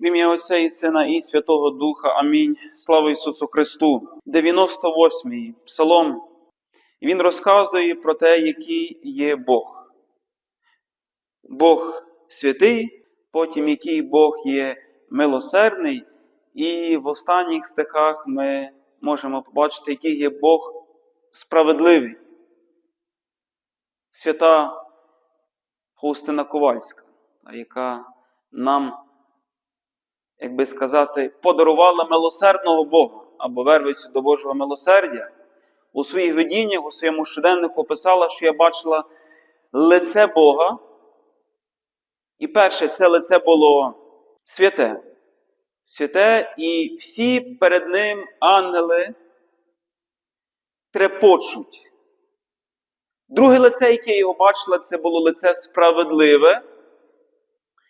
В ім'я Отця і Сина і Святого Духа. Амінь. Слава Ісусу Христу. 98-й Псалом. Він розказує про те, який є Бог. Бог святий, потім який Бог є милосердний, і в останніх стихах ми можемо побачити, який є Бог справедливий. Свята Фаустина Ковальська, яка нам, як би сказати, подарувала милосердного Бога або вервицю до Божого милосердя. У своїх видіннях, у своєму щоденнику писала, що я бачила лице Бога. І перше, це лице було святе. Святе, і всі перед ним ангели трепочуть. Друге лице, яке його бачила, це було лице справедливе.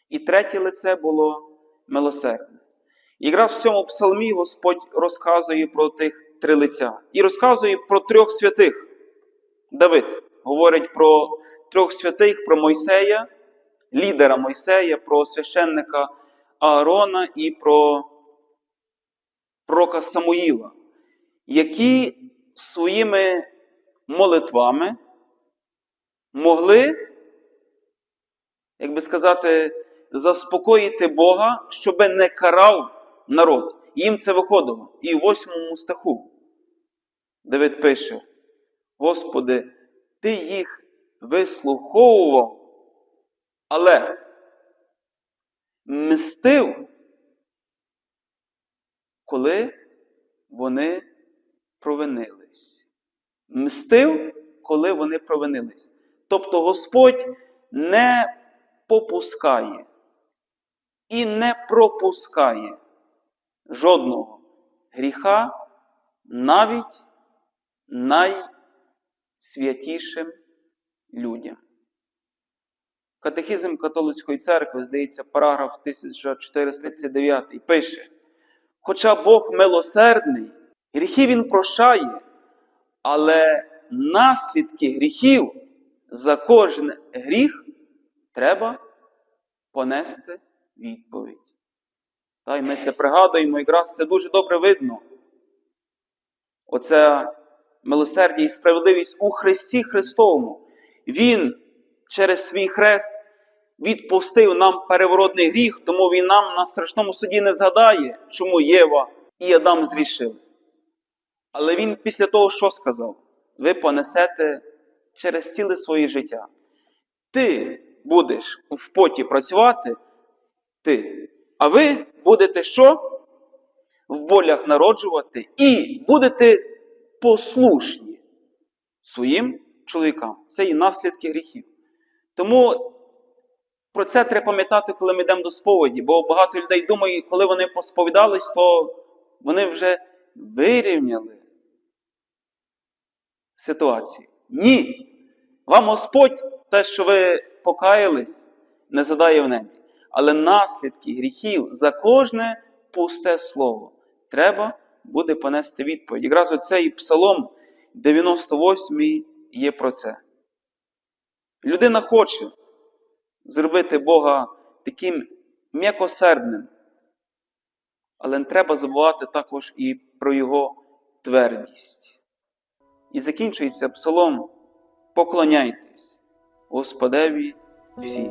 І третє лице було милосердне. І якраз в цьому псалмі Господь розказує про тих три лиця. І розказує про трьох святих. Давид говорить про трьох святих, про Мойсея, лідера Мойсея, про священника Аарона і про пророка Самуїла, які своїми молитвами могли, як би сказати, заспокоїти Бога, щоби не карав народ. Їм це виходило. І в восьмому стиху Давид пише: Господи, Ти їх вислуховував, але мстив, коли вони провинились. Мстив, коли вони провинились. Тобто Господь не попускає і не пропускає жодного гріха навіть найсвятішим людям. Катехізм католицької церкви, здається, параграф 1439 пише: Хоча Бог милосердний, гріхи Він прощає, але наслідки гріхів за кожен гріх треба понести відповідь. Та й ми це пригадуємо, якраз це дуже добре видно. Оце милосердя і справедливість у Христі Христовому. Він через свій хрест відпустив нам переворотний гріх, тому він нам на страшному суді не згадає, чому Єва і Адам зрішили. Але він після того, що сказав? Ви понесете через ціле своє життя. Ти будеш в поті працювати, ти, а ви будете що? В болях народжувати і будете послушні своїм чоловікам. Це і наслідки гріхів. Тому про це треба пам'ятати, коли ми йдемо до сповіді, бо багато людей думають, коли вони посповідались, то вони вже вирівняли ситуацію. Ні. Вам Господь, те, що ви покаялись, не задає в небі. Але наслідки гріхів за кожне пусте слово треба буде понести відповідь. Якраз оцей псалом 98 є про це. Людина хоче зробити Бога таким м'якосердним, але не треба забувати також і про Його твердість. І закінчується псалом Поклоняйтесь Господеві всі.